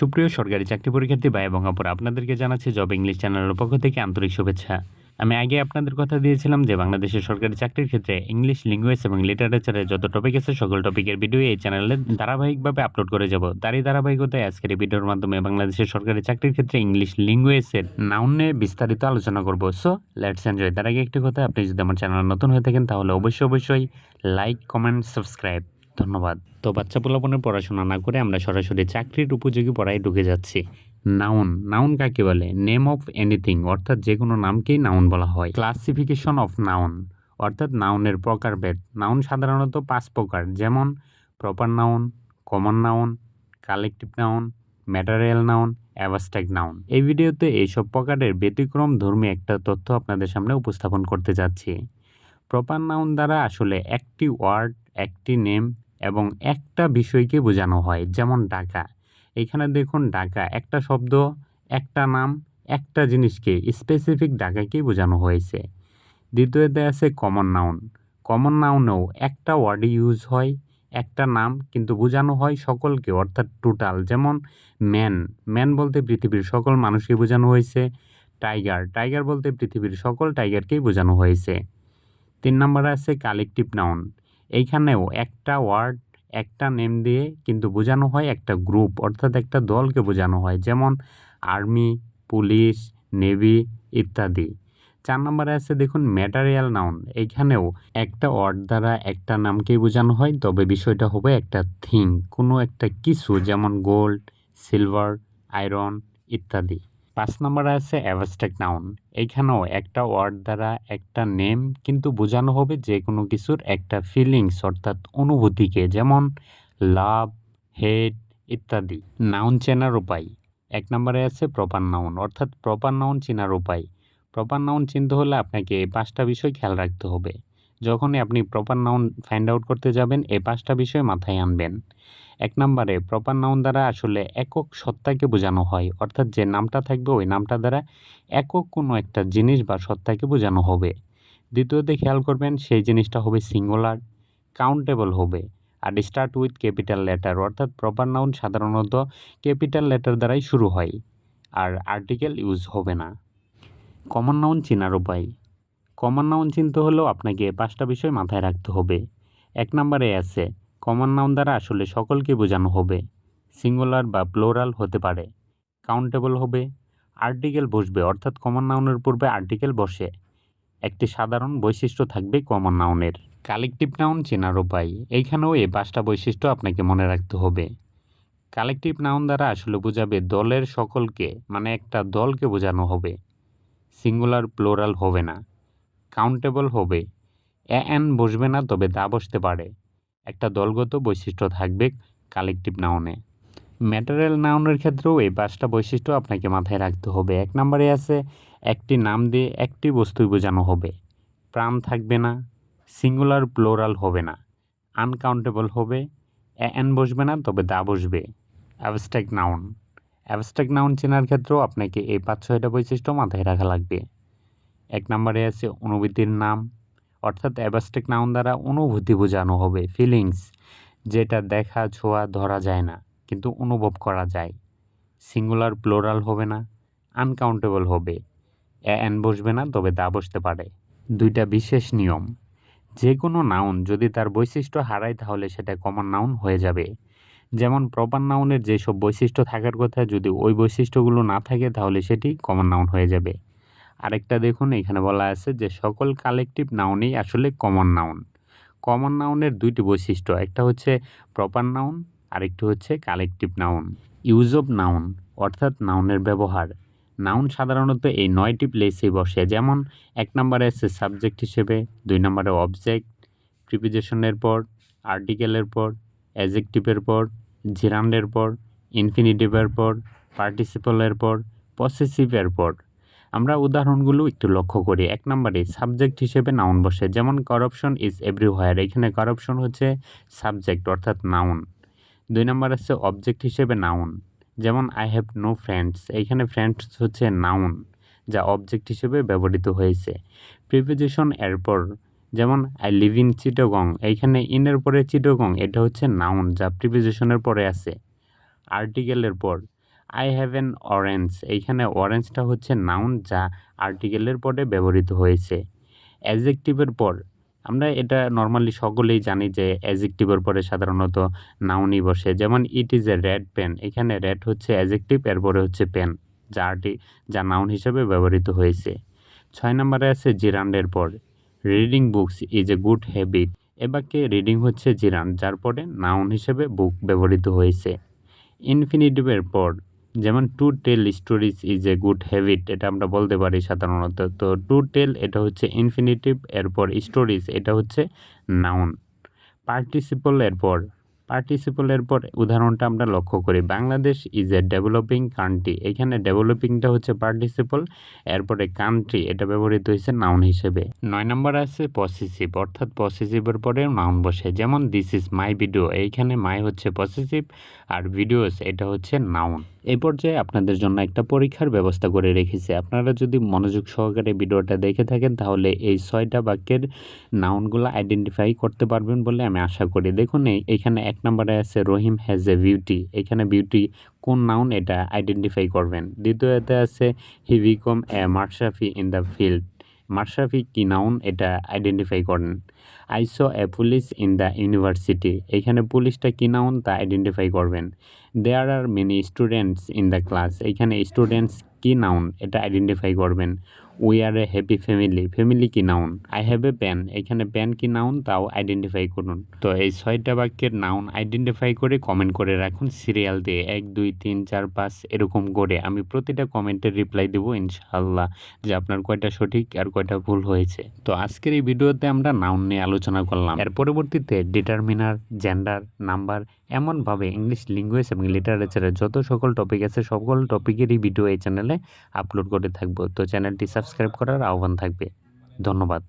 সুপ্রিয় সরকারি চাকরি পরীক্ষার্থী ভাই এবং অপর আপনাদেরকে জানাচ্ছি জব ইংলিশ চ্যানেলের পক্ষ থেকে আন্তরিক শুভেচ্ছা। আমি আগে আপনাদের কথা দিয়েছিলাম যে বাংলাদেশের সরকারি চাকরির ক্ষেত্রে ইংলিশ ল্যাঙ্গুয়েজ এবং লিটারেচারের যত টপিক আছে, সকল টপিকের ভিডিও এই চ্যানেলে ধারাবাহিকভাবে আপলোড করে যাব। তারই ধারাবাহিকতায় আজকের এই ভিডিওর মাধ্যমে বাংলাদেশের সরকারি চাকরির ক্ষেত্রে ইংলিশ ল্যাঙ্গুয়েজের নাউন নিয়ে বিস্তারিত আলোচনা করব। সো লেটস এনজয় তার আগে একটি কথা, আপনি যদি আমার চ্যানেল নতুন হয়ে থাকেন, তাহলে অবশ্যই অবশ্যই লাইক কমেন্ট সাবস্ক্রাইব ধন্যবাদ। তো বাচ্চা পোলাপনের পড়াশোনা না করে আমরা সরাসরি চাকরির উপযোগী পড়ায় ঢুকে যাচ্ছি। নাউন নাউন কাকে বলে? নেম অফ এনিথিং অর্থাৎ যে কোনো নামকেই নাউন বলা হয়। ক্লাসিফিকেশন অফ নাউন অর্থাৎ নাউনের প্রকারভেদ। নাউন সাধারণত পাঁচ প্রকার যেমন proper noun common noun collective noun material noun abstract noun এই ভিডিওতে এইসব প্রকারের ব্যতিক্রম ধর্মী একটা তথ্য আপনাদের সামনে উপস্থাপন করতে যাচ্ছি। প্রপার নাউন দ্বারা আসলে একটি ওয়ার্ড একটি নেম এবং একটা বিষয়কে বোঝানো হয়, যেমন ডাকা এখানে দেখুন ডাকা একটা শব্দ, একটা নাম, একটা জিনিসকে স্পেসিফিক ডাকাকেই বোঝানো হয়েছে। দ্বিতীয়তে আছে কমন নাউন কমন নাউনেও একটা ওয়ার্ডে ইউজ হয়, একটা নাম, কিন্তু বোঝানো হয় সকলকে, অর্থাৎ টোটাল যেমন ম্যান ম্যান বলতে পৃথিবীর সকল মানুষকে বোঝানো হয়েছে টাইগার টাইগার বলতে পৃথিবীর সকল টাইগারকেই বোঝানো হয়েছে। তিন নম্বরে আছে কালেকটিভ নাউন এইখানেও একটা ওয়ার্ড, একটা নেম দিয়ে কিন্তু বোঝানো হয় একটা গ্রুপ, অর্থাৎ একটা দলকে বোঝানো হয়, যেমন আর্মি, পুলিশ, নেভি ইত্যাদি। চার নম্বরে আছে দেখুন ম্যাটারিয়াল নাউন, এইখানেও একটা ওয়ার্ড দ্বারা একটা নামকেই বোঝানো হয়, তবে বিষয়টা হবে একটা থিং, কোনো একটা কিছু, যেমন গোল্ড, সিলভার, আয়রন ইত্যাদি। পাঁচ নম্বরে আছে অ্যাবস্ট্রাক্ট নাউন। এইখানেও একটা ওয়ার্ড দ্বারা একটা নেম কিন্তু বোঝানো হবে যে কোনো কিছুর একটা ফিলিংস অর্থাৎ অনুভূতিকে, যেমন লাভ হেড ইত্যাদি। নাউন চেনার উপায়। এক নম্বরে আছে প্রপার নাউন, অর্থাৎ প্রপার নাউন চেনার উপায়। প্রপার নাউন চিনতে হলে আপনাকে পাঁচটা বিষয় খেয়াল রাখতে হবে। যখনই আপনি প্রপার নাউন ফাইন্ড আউট করতে যাবেন, এই পাঁচটা বিষয় মাথায় আনবেন। এক নম্বরে প্রপার নাউন দ্বারা আসলে একক সত্তাকে বোঝানো হয়। অর্থাৎ যে নামটা থাকবে, ওই নামটা দ্বারা একক কোনো একটা জিনিস বা সত্তাকে বোঝানো হবে। দ্বিতীয়তে খেয়াল করবেন, সেই জিনিসটা হবে সিঙ্গুলার কাউন্টেবল হবে। আর স্টার্ট উইথ ক্যাপিটাল লেটার অর্থাৎ প্রপার নাউন সাধারণত ক্যাপিটাল লেটার দ্বারাই শুরু হয়। আর আর্টিকেল ইউজ হবে না। কমন নাউন চেনার উপায়। কমন নাউন চিনতে হলেও আপনাকে পাঁচটা বিষয় মাথায় রাখতে হবে। এক নম্বরে আছে কমন নাউন দ্বারা আসলে সকলকে বোঝানো হবে। সিঙ্গুলার বা প্লোরাল হতে পারে। কাউন্টেবল হবে। আর্টিকেল বসবে, অর্থাৎ কমন নাউনের পূর্বে আর্টিকেল বসে। একটি সাধারণ বৈশিষ্ট্য থাকবে কমন নাউনের। কালেকটিভ নাউন চেনার উপায়, এইখানেও এই পাঁচটা বৈশিষ্ট্য আপনাকে মনে রাখতে হবে। কালেকটিভ নাউন দ্বারা আসলে বোঝাবে দলের সকলকে মানে একটা দলকে বোঝানো হবে। সিঙ্গুলার, প্লোরাল হবে না। কাউন্টেবল হবে। এ এন বসবে না, তবে দা বসতে পারে। একটা দলগত বৈশিষ্ট্য থাকবে কালেকটিভ নাউনে ম্যাটারিয়াল নাউনের ক্ষেত্রেও এই পাঁচটা বৈশিষ্ট্য আপনাকে মাথায় রাখতে হবে। এক নম্বরে আছে, একটি নাম দিয়ে একটি বস্তুই বোঝানো হবে। প্রাণ থাকবে না সিঙ্গুলার প্লোরাল হবে না। আনকাউন্টেবল হবে, এ এন বসবে না, তবে দা বসবে। অ্যাবস্ট্রাক্ট নাউন অ্যাবস্ট্রাক্ট নাউন চেনার ক্ষেত্রেও আপনাকে এই পাঁচ ছয়টা বৈশিষ্ট্য মাথায় রাখা লাগবে। এক নম্বরে আছে অনুভূতির নাম, অর্থাৎ অ্যাবস্ট্রাক্ট নাউন দ্বারা অনুভূতি বোঝানো হবে ফিলিংস যেটা দেখা, ছোঁয়া, ধরা যায় না, কিন্তু অনুভব করা যায়। সিঙ্গুলার প্লোরাল হবে না আনকাউন্টেবল হবে এন বসবে না, তবে দা বসতে পারে। দুইটা বিশেষ নিয়ম যে কোনো নাউন যদি তার বৈশিষ্ট্য হারায়, তাহলে সেটা কমন নাউন হয়ে যাবে। যেমন প্রপার নাউনের যেসব বৈশিষ্ট্য থাকার কথা, যদি ওই বৈশিষ্ট্যগুলো না থাকে, তাহলে সেটি কমন নাউন হয়ে যাবে। আরেকটা দেখুন, এখানে বলা আছে যে সকল কালেকটিভ নাউনই আসলে কমন নাউন কমন নাউনের দুইটি বৈশিষ্ট্য, একটা হচ্ছে প্রপার নাউন আরেকটি হচ্ছে collective noun use of noun অর্থাৎ নাউনের ব্যবহার। নাউন সাধারণত এই নয়টি প্লেসে বসে, যেমন এক নম্বরে আছে সাবজেক্ট হিসেবে, দুই নম্বরে অবজেক্ট প্রিপিজেশনের পর আর্টিকেলের পর অ্যাজেকটিভের পর জিরান্ডের পর ইনফিনিটিভের পর পার্টিসিপলের পর পসেসিভের পর। আমরা উদাহরণগুলো একটু লক্ষ্য করি। এক নম্বরে সাবজেক্ট হিসেবে নাউন বসে। যেমন করাপশন ইজ এভরিহোয়ার এখানে করাপশন হচ্ছে সাবজেক্ট অর্থাৎ নাউন দুই নম্বর আছে অবজেক্ট হিসেবে নাউন যেমন আই হ্যাভ নো ফ্রেন্ডস এইখানে ফ্রেন্ডস হচ্ছে নাউন যা অবজেক্ট হিসেবে ব্যবহৃত হয়েছে। প্রিপোজিশন এরপর, যেমন আই লিভ ইন চিটোগং এইখানে ইনের পরে চিটোগং এটা হচ্ছে নাউন যা প্রিপোজিশনের পরে আছে। আর্টিকেলের পর আই হ্যাভ এন অরেঞ্জ এইখানে অরেঞ্জটা হচ্ছে নাউন যা আর্টিকেলের পরে ব্যবহৃত হয়েছে। অ্যাজেকটিভের পর, আমরা এটা নর্মালি সকলেই জানি যে অ্যাজেকটিভের পরে সাধারণত নাউনই বসে। যেমন it is a red pen এখানে রেড হচ্ছে অ্যাজেকটিভ এরপরে হচ্ছে পেন যা আর্টি যা নাউন হিসেবে ব্যবহৃত হয়েছে। ছয় নম্বরে আছে জিরান্ডের পর। Reading books is a good habit এ বাক্যে রিডিং হচ্ছে জিরান যার পরে নাউন হিসেবে বুক ব্যবহৃত হয়েছে। ইনফিনিটিভের পর। যেমন to tell stories is a good habit এটা আমরা বলতে পারি সাধারণত। তো টু টেল এটা হচ্ছে ইনফিনিটিভ এরপর স্টোরিজ এটা হচ্ছে নাউন পার্টিসিপল এরপর পার্টিসিপলের পর উদাহরণটা আমরা লক্ষ্য করি। Bangladesh is a developing country এখানে ডেভেলপিংটা হচ্ছে পার্টিসিপল এরপরে কান্ট্রি এটা ব্যবহৃত হয়েছে নাউন হিসেবে। নয় নম্বর আছে পসেসিভ অর্থাৎ পসেসিভের পরে নাউন বসে। যেমন দিস ইজ মাই ভিডিও এইখানে মাই হচ্ছে পসেসিভ আর ভিডিওস এটা হচ্ছে নাউন এই পর্যায়ে আপনাদের জন্য একটা পরীক্ষার ব্যবস্থা করে রেখেছি। আপনারা যদি মনোযোগ সহকারে ভিডিওটা দেখে থাকেন, তাহলে এই ছয়টা বাক্যের নাউনগুলো আইডেন্টিফাই করতে পারবেন বলে আমি আশা করি। দেখুন এইখানে এক নম্বরে আছে রহিম হ্যাজ এ বিউটি এখানে বিউটি কোন নাউন এটা আইডেন্টিফাই করবেন। দ্বিতীয়তে আছে he become a Mashrafe in the field Mashrafe কি নাউন এটা আইডেন্টিফাই করেন। I saw a police in the university এখানে পুলিশটা কি নাউন তা আইডেন্টিফাই করবেন। There are many students in the class এখানে স্টুডেন্টস কি নাউন এটা আইডেন্টিফাই করবেন। We are a happy family family কি noun I have a pen এখানে প্যান কি নাউন তাও আইডেন্টিফাই করুন। তো এই ছয়টা বাক্যের নাউন আইডেন্টিফাই করে কমেন্ট করে রাখুন সিরিয়াল দিয়ে। এক, দুই, তিন, চার, পাঁচ, এরকম করে। আমি প্রতিটা কমেন্টের রিপ্লাই দেবো ইনশাআল্লাহ যে আপনার কয়টা সঠিক আর কয়টা ভুল হয়েছে। তো আজকের এই ভিডিওতে আমরা নাউন নিয়ে আলোচনা করলাম। এর পরবর্তীতে ডিটারমিনার জেন্ডার নাম্বার এমনভাবে ইংলিশ ল্যাঙ্গুয়েজ এবং লিটারেচারের যত সকল টপিক আছে, সকল টপিকেরই ভিডিও এই চ্যানেলে আপলোড করে থাকব। তো চ্যানেলটি সাবস্ক্রাইব করার আহ্বান থাকবে। ধন্যবাদ।